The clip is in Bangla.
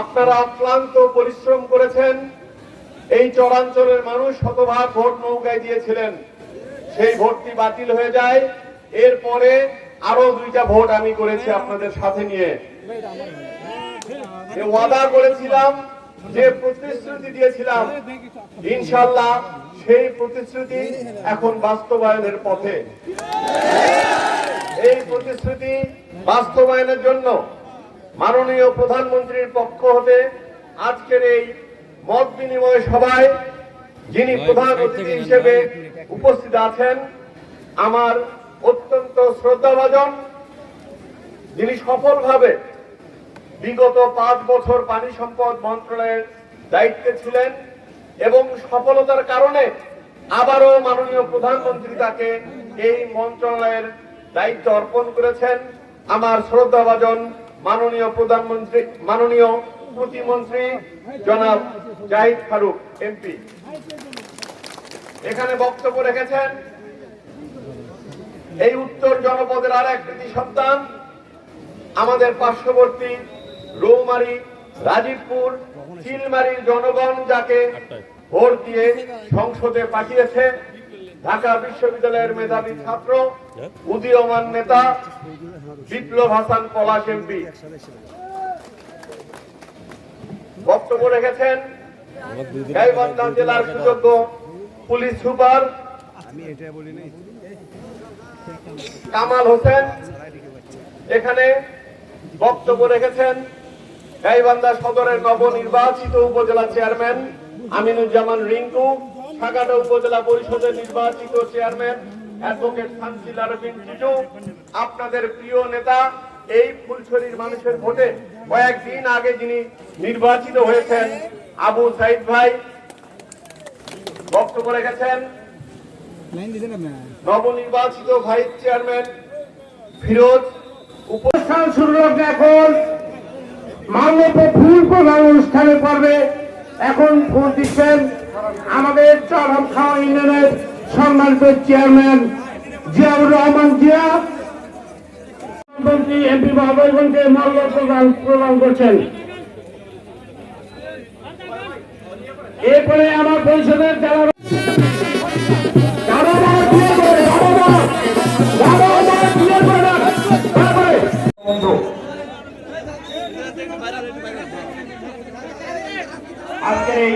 আপনারা অক্লান্ত পরিশ্রম করেছেন। এই চরাঞ্চলের মানুষ শতভাগ ভোট নৌকায় দিয়েছিলেন। সেই ভোটটি বাতিল হয়ে যায়। এরপরে আরও দুইটা ভোট আমি করেছি আপনাদের সাথে নিয়ে। ওয়াদা করেছিলাম, যে প্রতিশ্রুতি দিয়েছিলাম ইনশাল্লাহ সেই প্রতিশ্রুতি এখন বাস্তবায়নের পথে। এই প্রতিশ্রুতি বাস্তবায়নের জন্য মাননীয় প্রধানমন্ত্রীর পক্ষ হতে আজকের এই মত বিনিময় সভায় যিনি প্রধান অতিথি হিসেবে উপস্থিত আছেন আমার অত্যন্ত শ্রদ্ধাভাজন যিনি সফলভাবে বিগত পাঁচ বছর পানি সম্পদ মন্ত্রণালয়ের দায়িত্বে ছিলেন এবং সফলতার কারণে আবারও মাননীয় প্রধানমন্ত্রী তাকে এই মন্ত্রণালয়ের দায়িত্ব অর্পণ করেছেন আমার শ্রদ্ধাভাজন মাননীয় প্রধানমন্ত্রী, মাননীয় প্রতিমন্ত্রী জনাব জাহিদ ফারুক এমপি এখানে বক্তব্য রেখেছেন, এই উত্তর জনপদের আর এক কৃতি সন্তান, আমাদের পার্শ্ববর্তী রৌমারি, রাজীবপুর চিলমারির জনগণ যাকে ভোট দিয়ে সংসদে পাঠিয়েছে। ঢাকা বিশ্ববিদ্যালয়ের মেধাবী ছাত্র উদীয়মান নেতা বিপ্লব হাসান পলাশ এমপি। বক্তব্য রেখেছেন গাইবান্ধা জেলার সুযোগ্য পুলিশ সুপার কামাল হোসেন। এখানে বক্তব্য রেখেছেন গাইবান্ধা সদরের নবনির্বাচিত উপজেলা চেয়ারম্যান আমিনুজ্জামান রিঙ্কু। সাগাটা উপজেলা পরিষদের নির্বাচিত চেয়ারম্যান অ্যাডভোকেট শান্তিল আরবিন টিটু আপনাদের প্রিয় নেতা, এই ফুলছড়ির মানুষের ভোটে কয়েকদিন আগে যিনি নির্বাচিত হয়েছেন, আবু সাইদ ভাই। বক্তব্য রেখেছেন নবনির্বাচিত ভাইস চেয়ারম্যান ফিরোজ। উপস্থান শুরু হোক এখন। মানব ফুল প্রধান অনুষ্ঠানে পর্বে এখন ফুল দিচ্ছেন। আমাদের চরম খাওয়া ইউনিয়নের সম্মানিত চেয়ারম্যান জিয়াউর রহমান জিয়া মন্ত্রী এমপি মাল্য প্রদান প্রদান করছেন। এরপরে আমার পরিষদের যারা আজকের এই